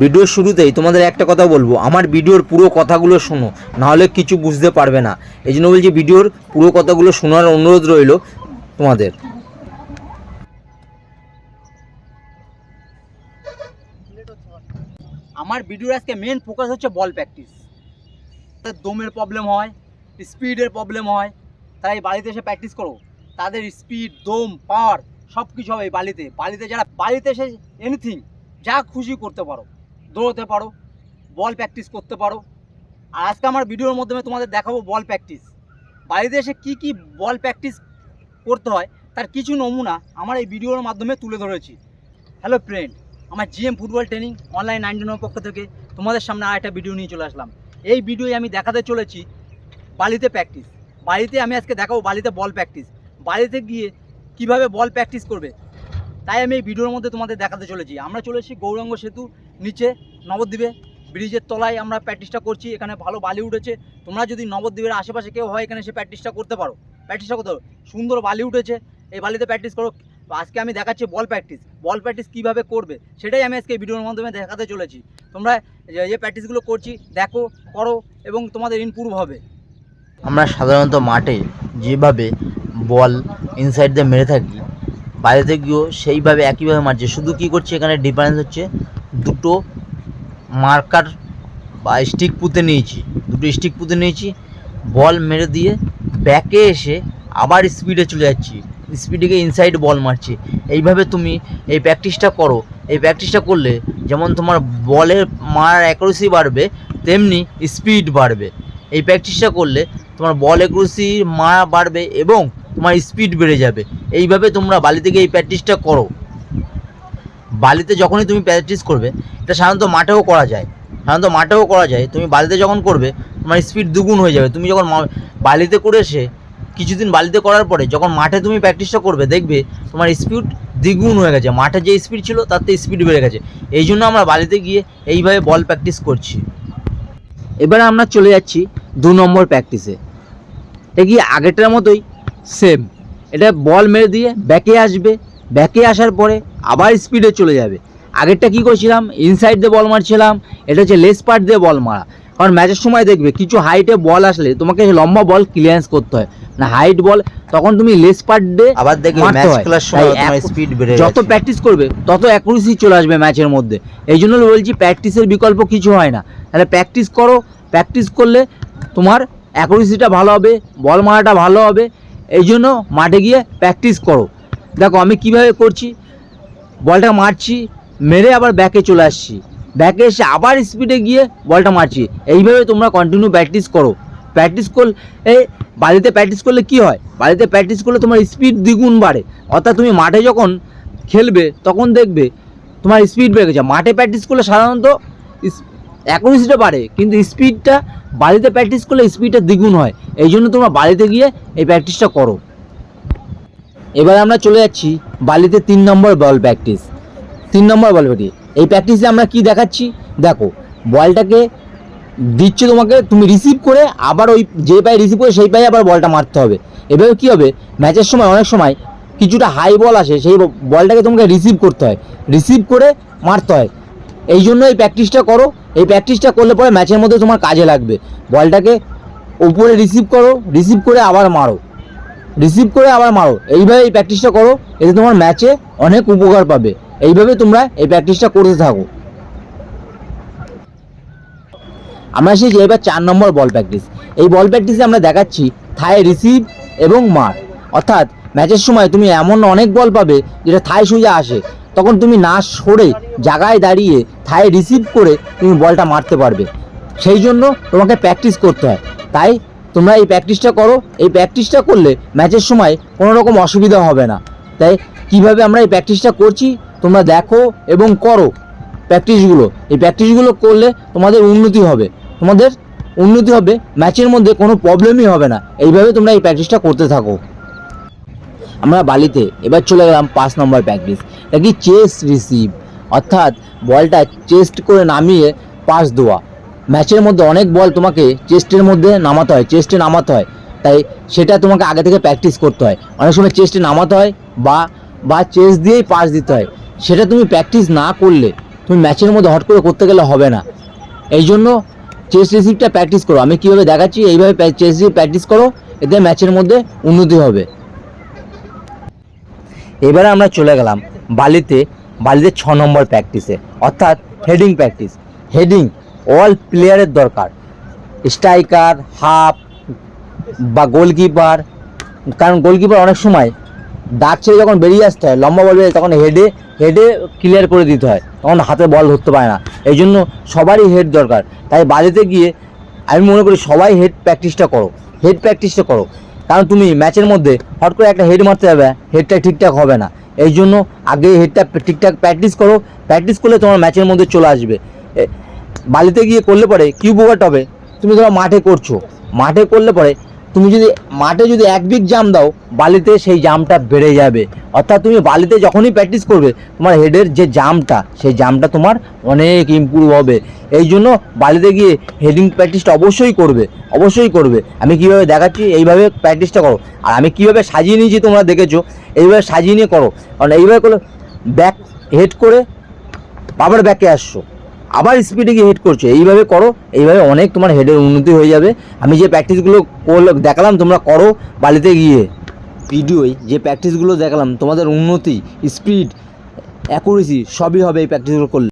ভিডিওর শুরুতেই তোমাদের একটা কথা বলব, আমার ভিডিওর পুরো কথাগুলো শোনো, নাহলে কিছু বুঝতে পারবে না। এই জন্য বলছি ভিডিওর পুরো কথাগুলো শোনার অনুরোধ রইল তোমাদের। আমার ভিডিওর আজকে মেন ফোকাস হচ্ছে বল প্র্যাকটিস দমের প্রবলেম হয় স্পিডের প্রবলেম হয়, তারা এই বাড়িতে এসে প্র্যাকটিস করো। তাদের স্পিড দম পাওয়ার সব কিছু হবে বালিতে। বালিতে যারা বাড়িতে এসে এনিথিং যা খুশি করতে পারো। দৌড়তে পারো বল প্র্যাকটিস করতে পারো। আর আজকে আমার ভিডিওর মাধ্যমে তোমাদের দেখাবো বল প্র্যাকটিস বাড়িতে এসে কি কি বল প্র্যাকটিস করতে হয়, তার কিছু নমুনা আমার এই ভিডিওর মাধ্যমে তুলে ধরেছি। হ্যালো ফ্রেন্ড আমার জিএম ফুটবল ট্রেনিং অনলাইন নাইনটিনের পক্ষ থেকে তোমাদের সামনে আর একটা ভিডিও নিয়ে চলে আসলাম। এই ভিডিওয়ে আমি দেখাতে চলেছি বালিতে প্র্যাকটিস বাড়িতে আমি আজকে দেখাবো বালিতে বল প্র্যাকটিস বাড়িতে গিয়ে কীভাবে বল প্র্যাকটিস করবে, তাই আমি এই ভিডিওর মধ্যে তোমাদের দেখাতে চলেছি। আমরা চলেছি গৌরাঙ্গ সেতু নিচে নবদ্বীপে, ব্রিজের তলায় আমরা প্র্যাকটিসটা করছি, এখানে ভালো বালি উঠেছে। তোমরা যদি নবদ্বীপের আশেপাশে কেউ হয়, এখানে সে প্র্যাকটিসটা করতে পারো। প্র্যাকটিসটা করতে পারো। সুন্দর বালি উঠেছে। এই বালিতে প্র্যাকটিস করো। আজকে আমি দেখাচ্ছি বল প্র্যাকটিস বল প্র্যাকটিস কীভাবে করবে, সেটাই আমি আজকে ভিডিওর মাধ্যমে দেখাতে চলেছি। তোমরা যে প্র্যাকটিসগুলো করছি, দেখো, করো এবং তোমাদের ইমপ্রুভ হবে। আমরা সাধারণত মাঠে যেভাবে বল ইনসাইড দিয়ে মেরে থাকি বাইরে গিয়েও সেইভাবে একইভাবে মারছে। শুধু কি করছে, এখানে ডিফারেন্স হচ্ছে দুটো মার্কার বা স্টিক পুঁতে নিয়েছি। দুটো স্টিক পুঁতে নিয়েছি বল মেরে দিয়ে ব্যাকে এসে আবার স্পিডে চলে যাচ্ছি। স্পিডে ইনসাইড বল মারছি। এইভাবে তুমি এই প্র্যাকটিসটা করো। এই প্র্যাকটিসটা করলে যেমন তোমার বলের মারার অ্যাকুরেসি বাড়বে, তেমনি স্পিড বাড়বে। এই প্র্যাকটিসটা করলে তোমার বল অ্যাকুরেসি মারা বাড়বে এবং তোমার স্পিড বেড়ে যাবে। এইভাবে তোমরা বালি থেকে এই প্র্যাকটিসটা করো। বালিতে যখনই তুমি প্র্যাকটিস করবে, এটা সাধারণত মাঠেও করা যায়। সাধারণত মাঠেও করা যায়, তুমি বালিতে যখন করবে, তোমার স্পিড দুগুণ হয়ে যাবে। তুমি যখন বালিতে করে এসে কিছুদিন বালিতে করার পরে যখন মাঠে তুমি প্র্যাকটিসটা করবে, দেখবে তোমার স্পিড দ্বিগুণ হয়ে গেছে। মাঠে যে স্পিড ছিল, তার থেকে স্পিড বেড়ে গেছে। এই জন্য আমরা বালিতে গিয়ে এইভাবে বল প্র্যাকটিস করছি। এবারে আমরা চলে যাচ্ছি দু নম্বর প্র্যাকটিসে এটা কি আগেরটার মতোই সেম এটা বল মেরে দিয়ে ব্যাকে আসবে ব্যাকে আসার পরে আবার স্পিডে চলে যাবে। আগেরটা কি করেছিলাম? ইনসাইড দিয়ে বল মারছিলাম এটা হচ্ছে লেস পার্ট দিয়ে বল মারা। কারণ ম্যাচের সময় দেখবে কিছু হাইটে বল আসলে তোমাকে লম্বা বল ক্লিয়ারেন্স করতে হয়। না হাইট বল তখন তুমি লেস পার্ট দিয়ে আবার দেখবে ম্যাচ। খেলার সময় তোমার স্পিড বেড়ে যত প্র্যাকটিস করবে তত অ্যাকুরেসি চলে আসবে ম্যাচের মধ্যে। এই জন্য বলছি প্র্যাকটিসের বিকল্প কিছু হয় না। তাহলে প্র্যাকটিস করো। প্র্যাকটিস করলে তোমার অ্যাকুরেসিটা ভালো হবে বল মারাটা ভালো হবে। এই জন্য মাঠে গিয়ে প্র্যাকটিস করো। দেখো, আমি কীভাবে করছি? বলটা মারছি, মেরে আবার ব্যাকে চলে আসছি। ব্যাকে এসে আবার স্পিডে গিয়ে বলটা মারছি। এইভাবে তোমরা কন্টিনিউ প্র্যাকটিস করো। প্র্যাকটিস করলে বাড়িতে প্র্যাকটিস করলে কি হয়? বাড়িতে প্র্যাকটিস করলে তোমার স্পিড দ্বিগুণ বাড়ে। অর্থাৎ তুমি মাঠে যখন খেলবে, তখন দেখবে তোমার স্পিড বেড়ে গেছে। মাঠে প্র্যাকটিস করলে সাধারণত অ্যাকুরেসিটা বাড়ে, কিন্তু স্পিডটা বাড়িতে প্র্যাকটিস করলে স্পিডটা দ্বিগুণ হয়। এই জন্য তোমরা বাড়িতে গিয়ে এই প্র্যাকটিসটা করো। এবার আমরা চলে যাচ্ছি বালিতে তিন নম্বর বল প্র্যাকটিস তিন নম্বর বল প্র্যাকটিস এই প্র্যাকটিসে আমরা কি দেখাচ্ছি? দেখো, বলটাকে দিচ্ছে তোমাকে, তুমি রিসিভ করে আবার ওই যে পায়ে রিসিভ করে সেই পায়ে আবার বলটা মারতে হবে। এভাবে কী হবে? ম্যাচের সময়, অনেক সময় কিছুটা হাই বল আসে, সেই বলটাকে তোমাকে রিসিভ করতে হয়। রিসিভ করে মারতে হয়। এই জন্য এই প্র্যাকটিসটা করো। এই প্র্যাকটিসটা করলে পরে ম্যাচের মধ্যে তোমার কাজে লাগবে। বলটাকে উপরে রিসিভ করো রিসিভ করে আবার মারো। রিসিভ করে আবার মারো। এইভাবে এই প্র্যাকটিসটা করো, এতে তোমার ম্যাচে অনেক উপকার পাবে। এইভাবে তোমরা এই প্র্যাকটিসটা করতে থাকো। আমরা এসেছি এবার চার নম্বর বল প্র্যাকটিস এই বল প্র্যাকটিসে আমরা দেখাচ্ছি থায় রিসিভ এবং মার। অর্থাৎ ম্যাচের সময় তুমি এমন অনেক বল পাবে যেটা থায় সোজা আসে। তখন তুমি না সরে জায়গায় দাঁড়িয়ে থায় রিসিভ করে তুমি বলটা মারতে পারবে। সেই জন্য তোমাকে প্র্যাকটিস করতে হয়। তাই তোমরা এই প্র্যাকটিসটা করো। এই প্র্যাকটিসটা করলে ম্যাচের সময় কোনো রকম অসুবিধা হবে না। তাই কীভাবে আমরা এই প্র্যাকটিসটা করছি, তোমরা দেখো এবং করো প্র্যাকটিসগুলো এই প্র্যাকটিসগুলো করলে তোমাদের উন্নতি হবে। তোমাদের উন্নতি হবে ম্যাচের মধ্যে কোনো প্রবলেমই হবে না। এইভাবে তোমরা এই প্র্যাকটিসটা করতে থাকো। আমরা বালিতে এবার চলে গেলাম পাঁচ নম্বর প্র্যাকটিস এটা কি চেস্ট রিসিভ অর্থাৎ বলটা চেস্ট করে নামিয়ে পাস দেওয়া ম্যাচের মধ্যে অনেক বল তোমাকে চেস্টের মধ্যে নামাতে হয়, চেস্টে নামাতে হয়। তাই সেটা তোমাকে আগে থেকে প্র্যাকটিস করতে হয়। অনেক সময় চেস্টে নামাতে হয় বা বা চেস্ট দিয়েই পাস দিতে হয়। সেটা তুমি প্র্যাকটিস না করলে তুমি ম্যাচের মধ্যে হট করে করতে গেলে হবে না। এই জন্য চেস্ট রিসিভটা প্র্যাকটিস করো। আমি কীভাবে দেখাচ্ছি? এইভাবে চেস্ট রিসিভ প্র্যাকটিস করো। এতে ম্যাচের মধ্যে উন্নতি হবে। এবারে আমরা চলে গেলাম বালিতে বালিতে ছ নম্বর প্র্যাকটিসে অর্থাৎ হেডিং প্র্যাকটিস হেডিং অল প্লেয়ারের দরকার। স্ট্রাইকার হাফ বা গোলকিপার কারণ গোলকিপার অনেক সময় দাগ ছেড়ে যখন বেরিয়ে আসতে হয়, লম্বা বল তখন হেডে হেডে ক্লিয়ার করে দিতে হয়। তখন হাতে বল ধরতে পারে না। এই জন্য সবারই হেড দরকার। তাই বাড়িতে গিয়ে আমি মনে করি সবাই হেড প্র্যাকটিসটা করো। হেড প্র্যাকটিসটা করো। কারণ তুমি ম্যাচের মধ্যে হট করে একটা হেড মারতে যাবে হেডটা ঠিকঠাক হবে না। এই জন্য আগে হেডটা ঠিকঠাক প্র্যাকটিস করো। প্র্যাকটিস করলে তোমার ম্যাচের মধ্যে চলে আসবে। বালিতে গিয়ে করলে পরে কি উপকারটা হবে? তুমি ধরো মাঠে করছ। মাঠে করলে পরে তুমি যদি মাঠে যদি এক বিগ জাম দাও, বালিতে সেই জামটা বেড়ে যাবে। অর্থাৎ তুমি বালিতে যখনই প্র্যাকটিস করবে, তোমার হেডের যে জামটা, সেই জামটা তোমার অনেক ইমপ্রুভ হবে। এই জন্য বালিতে গিয়ে হেডিং প্র্যাকটিসটা অবশ্যই করবে অবশ্যই করবে। আমি কীভাবে দেখাচ্ছি, এইভাবে প্র্যাকটিসটা করো। আর আমি কীভাবে সাজিয়ে নিয়েছি তোমরা দেখেছ, এইভাবে সাজিয়ে নিয়ে করো। কারণ এইভাবে করলে ব্যাক হেড করে আবার ব্যাকে আসছো। আবার স্পিডে গিয়ে হিট করছ। এইভাবে করো, এইভাবে অনেক তোমার হেডের উন্নতি হয়ে যাবে। আমি যে প্র্যাকটিসগুলো করল, দেখালাম, তোমরা করো বালিতে গিয়ে। ভিডিওয় যে প্র্যাকটিসগুলো দেখালাম, তোমাদের উন্নতি স্পিড অ্যাকুরেসি সবই হবে এই প্র্যাকটিসগুলো করলে।